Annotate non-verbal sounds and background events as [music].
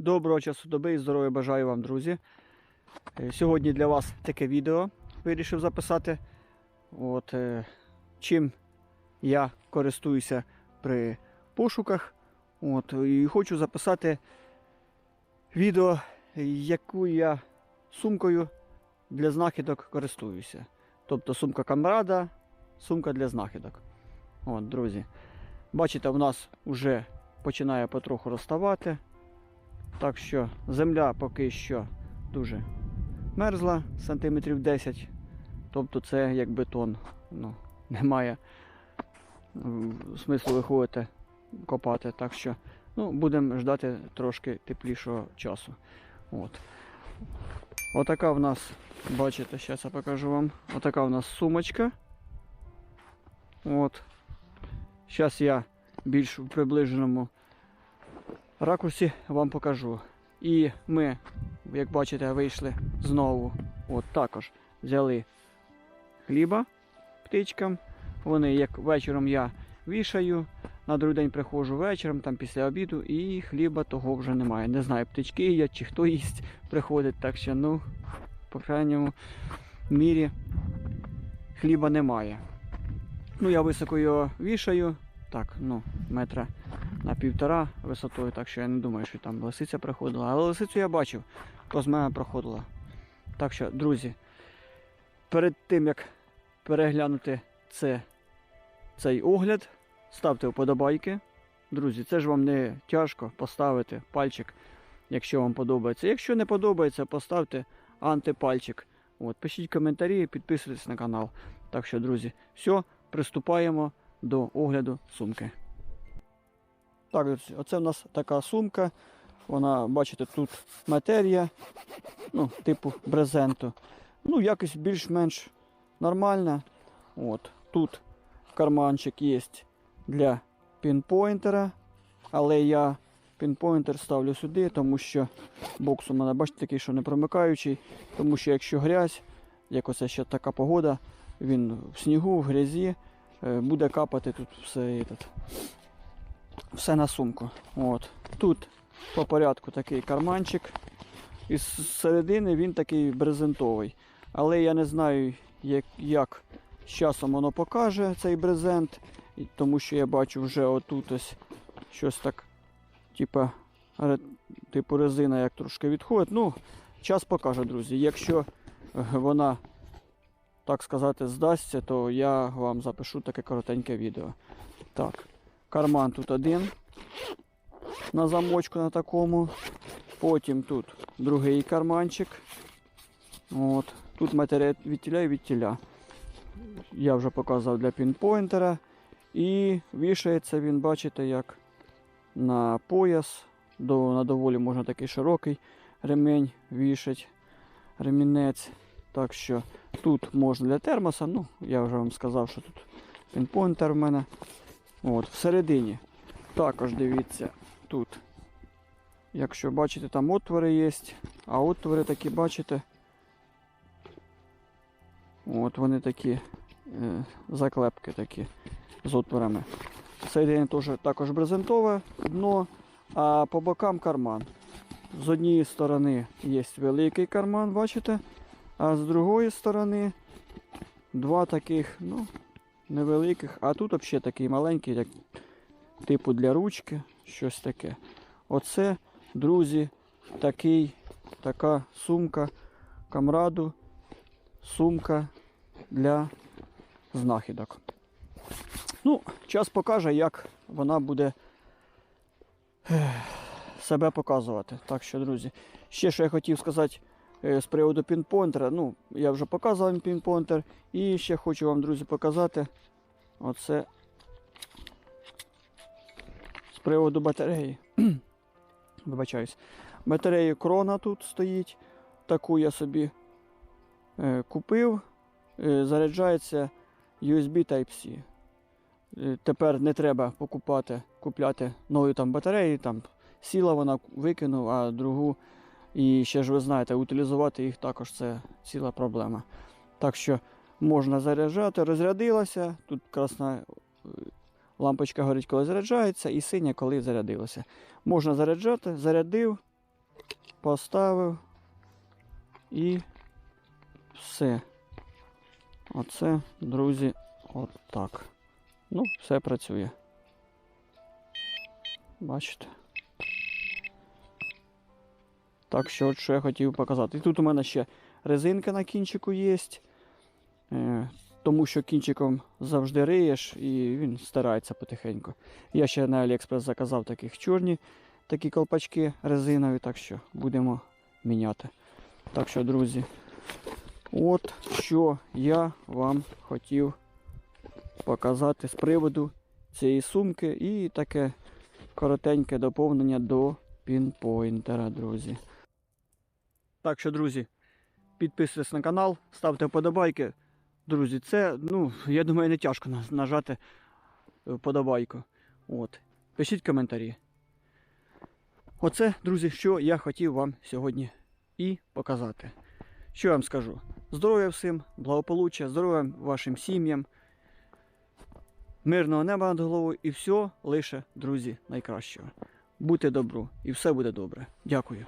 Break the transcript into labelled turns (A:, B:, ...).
A: Доброго часу доби і здоров'я бажаю вам, друзі. Е, Сьогодні для вас таке відео вирішив записати. От, е, чим я користуюся при пошуках. От, і хочу записати відео, яку я сумкою для знахідок користуюся. Тобто сумка камрада, сумка для знахідок. От, друзі. Бачите, у нас вже починає потроху розставати. Так що земля поки що дуже мерзла, сантиметрів 10. Тобто це як бетон. Ну, немає смислу виходити копати. Так що ну, будемо ждати трошки теплішого часу. От. Отака в нас, бачите, зараз я покажу вам. Отака в нас сумочка. От. Зараз я більш в приближеному ракурсі вам покажу. І ми, як бачите, вийшли знову. От також взяли хліба птичкам. Вони як вечором я вішаю, на другий день приходжу вечором, там після обіду, і хліба того вже немає. Не знаю, птички їдять чи хто їсть приходить, так що, ну, по крайньому мірі хліба немає. Ну, я високо його вішаю, так, ну, метра на півтора висотою, так що я не думаю, що там лисиця проходила. Але лисицю я бачив, мене проходила. Так що, друзі, перед тим як переглянути це, цей огляд, ставте вподобайки. Друзі, це ж вам не тяжко поставити пальчик, якщо вам подобається. Якщо не подобається, поставте антипальчик. От, пишіть коментарі, підписуйтесь на канал. Так що, друзі, все, приступаємо до огляду сумки. Так, оце в нас така сумка. Вона, бачите, тут матерія, ну, типу брезенту. Ну, якось більш-менш нормальна. От. Тут карманчик є для пінпойнтера. Але я пінпойнтер ставлю сюди, тому що бокс у мене, бачите, такий, що не промикаючий. Тому що якщо грязь, як оце ще така погода, він в снігу, в грязі, е, буде капати тут все. Этот, все на сумку. От. Тут по порядку такий карманчик. І з середини він такий брезентовий. Але я не знаю, як, як з часом воно покаже цей брезент. Тому що я бачу вже отут ось щось так, типа, типу резина як трошки відходить. Ну, час покаже, друзі. Якщо е, вона, так сказати, здасться, то я вам запишу таке коротеньке відео. Так, карман тут один на замочку на такому. Потім тут другий карманчик. От. Тут матеріал від тіля і від тіля. Я вже показав для пінпойнтера. І вішається він, бачите, як на пояс. До, на доволі можна такий широкий ремень вішать. Ремінець. Так що тут можна для термоса. Ну, я вже вам сказав, що тут пінпойнтер в мене. От, всередині. Також дивіться, тут. Якщо бачите, там отвори є, а отвори такі, бачите. От вони такі е, заклепки такі з отворами. Всередині теж також брезентове дно, а по бокам карман. З однієї сторони є великий карман, бачите? А з другої сторони два таких, ну, невеликих, а тут взагалі такий маленький, як типу для ручки, щось таке. Оце, друзі, такий, така сумка камраду, сумка для знахідок. Ну, час покаже, як вона буде себе показувати. Так що, друзі, ще що я хотів сказати з приводу пінпойнтера. Ну, я вже показував вам пінпойнтер. І ще хочу вам, друзі, показати оце з приводу батареї. [clears throat] Вибачаюсь. Батарея крона тут стоїть. Таку я собі е, купив. Е, заряджається USB Type-C. Е, Тепер не треба покупати, купляти нові там батареї, там сіла вона викинув, а другу. І ще ж ви знаєте, утилізувати їх також це ціла проблема. Так що можна заряджати, розрядилася. Тут красна е, лампочка горить, коли заряджається, і синя, коли зарядилася. Можна заряджати, зарядив, поставив і все. Оце, друзі, от так. Ну, все працює. Бачите? Так що, от що я хотів показати. І тут у мене ще резинка на кінчику є. Е, тому що кінчиком завжди риєш і він стирається потихеньку. Я ще на Aliexpress заказав таких чорні такі колпачки резинові, так що будемо міняти. Так що, друзі, от що я вам хотів показати з приводу цієї сумки і таке коротеньке доповнення до пінпойнтера, друзі. Так що, друзі, підписуйтесь на канал, ставте вподобайки. Друзі, це, ну, я думаю, не тяжко нажати е, вподобайку. От. Пишіть коментарі. Оце, друзі, що я хотів вам сьогодні і показати. Що я вам скажу? Здоров'я всім, благополуччя, здоров'я вашим сім'ям, мирного неба над головою і все лише, друзі, найкращого. Будьте добру, і все буде добре. Дякую.